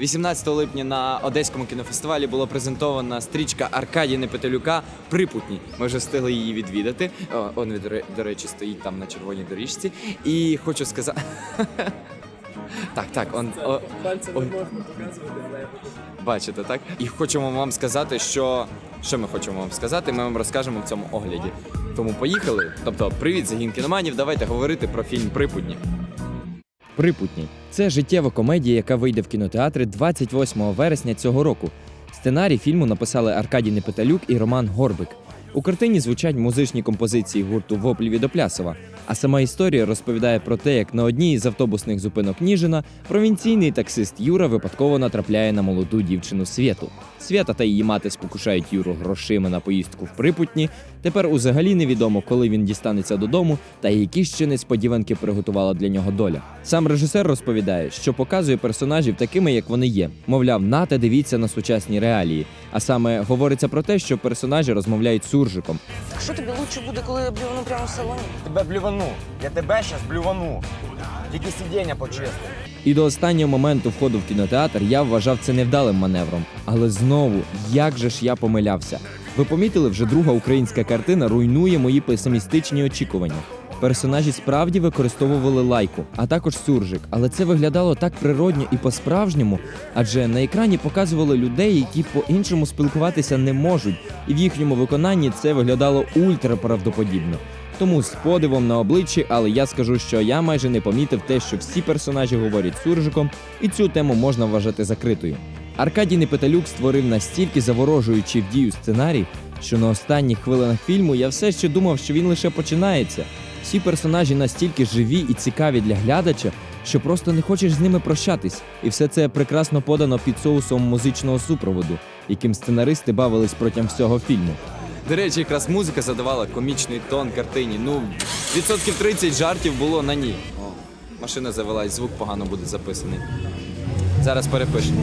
18 липня на Одеському кінофестивалі була презентована стрічка Аркадія Непетелюка Припутні. Ми вже встигли її відвідати. О, Он, до речі, стоїть там на червоній доріжці. І хочу сказати. Так, так, он, о, Пальцем не можна показувати, але бачите, так? І хочемо вам сказати, що. Що ми хочемо вам сказати, ми вам розкажемо в цьому огляді. Тому поїхали. Тобто, привіт, загін кіноманів. Давайте говорити про фільм Припутні. Припутній це життєва комедія, яка вийде в кінотеатри 28 вересня цього року. Сценарій фільму написали Аркадій Непеталюк і Роман Горбик. У картині звучать музичні композиції гурту Воплі від Оплясова. А сама історія розповідає про те, як на одній із автобусних зупинок Ніжина провінційний таксист Юра випадково натрапляє на молоду дівчину Свєту. Свята та її мати спокушають Юру грошима на поїздку в Припутні. Тепер узагалі невідомо, коли він дістанеться додому та які ще несподіванки приготувала для нього доля. Сам режисер розповідає, що показує персонажів такими, як вони є. Мовляв, нате дивіться на сучасні реалії. А саме говориться про те, що персонажі розмовляють суржиком. Так що тобі лучше буде, коли я блювану прямо в салоні? Тебе блювану. Я тебе щас блювану. Тільки сидіння почисти. І до останнього моменту входу в кінотеатр я вважав це невдалим маневром. Але знову, як же ж я помилявся? Ви помітили, вже друга українська картина руйнує мої песимістичні очікування. Персонажі справді використовували лайку, а також суржик, але це виглядало так природньо і по-справжньому, адже на екрані показували людей, які по-іншому спілкуватися не можуть, і в їхньому виконанні це виглядало ультраправдоподібно. Тому з подивом на обличчі, але я скажу, що я майже не помітив те, що всі персонажі говорять суржиком, і цю тему можна вважати закритою. Аркадій Непеталюк створив настільки заворожуючий в дію сценарій, що на останніх хвилинах фільму я все ще думав, що він лише починається. Всі персонажі настільки живі і цікаві для глядача, що просто не хочеш з ними прощатись. І все це прекрасно подано під соусом музичного супроводу, яким сценаристи бавились протягом всього фільму. До речі, якраз музика задавала комічний тон картині. Ну, відсотків 30 жартів було на ній. О, машина завелась, звук погано буде записаний. Зараз перепишемо.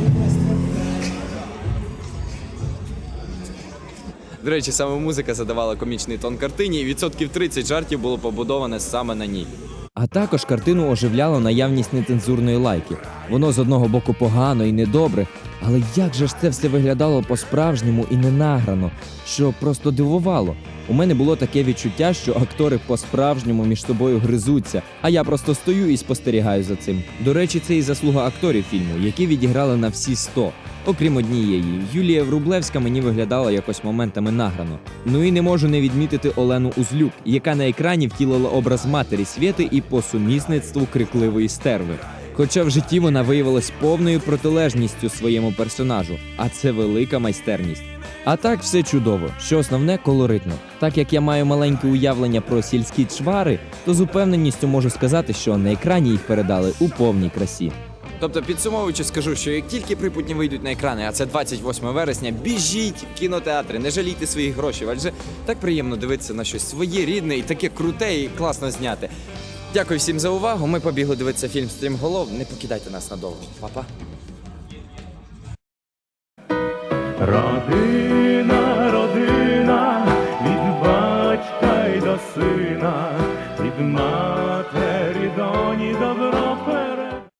До речі, саме музика задавала комічний тон картині, і відсотків 30 жартів було побудоване саме на ній. А також картину оживляла наявність нецензурної лайки. Воно з одного боку погано і недобре, але як же ж це все виглядало по-справжньому і ненаграно, що просто дивувало. У мене було таке відчуття, що актори по-справжньому між собою гризуться, а я просто стою і спостерігаю за цим. До речі, це і заслуга акторів фільму, які відіграли на всі 100. Окрім однієї, Юлія Врублевська мені виглядала якось моментами награно. Ну і не можу не відмітити Олену Узлюк, яка на екрані втілила образ матері Свєти і по сумісництву крикливої стерви. Хоча в житті вона виявилась повною протилежністю своєму персонажу, а це велика майстерність. А так все чудово, що основне колоритно. Так як я маю маленьке уявлення про сільські чвари, то з упевненістю можу сказати, що на екрані їх передали у повній красі. Тобто, підсумовуючи, скажу, що як тільки припутні вийдуть на екрани, а це 28 вересня, біжіть в кінотеатри, не жалійте своїх грошей, адже так приємно дивитися на щось своє рідне і таке круте і класно зняти. Дякую всім за увагу. Ми побігли дивитися фільм Стрімголов. Не покидайте нас надовго. Па-па. Родина, родина, від батька й до сина, від матері доні добро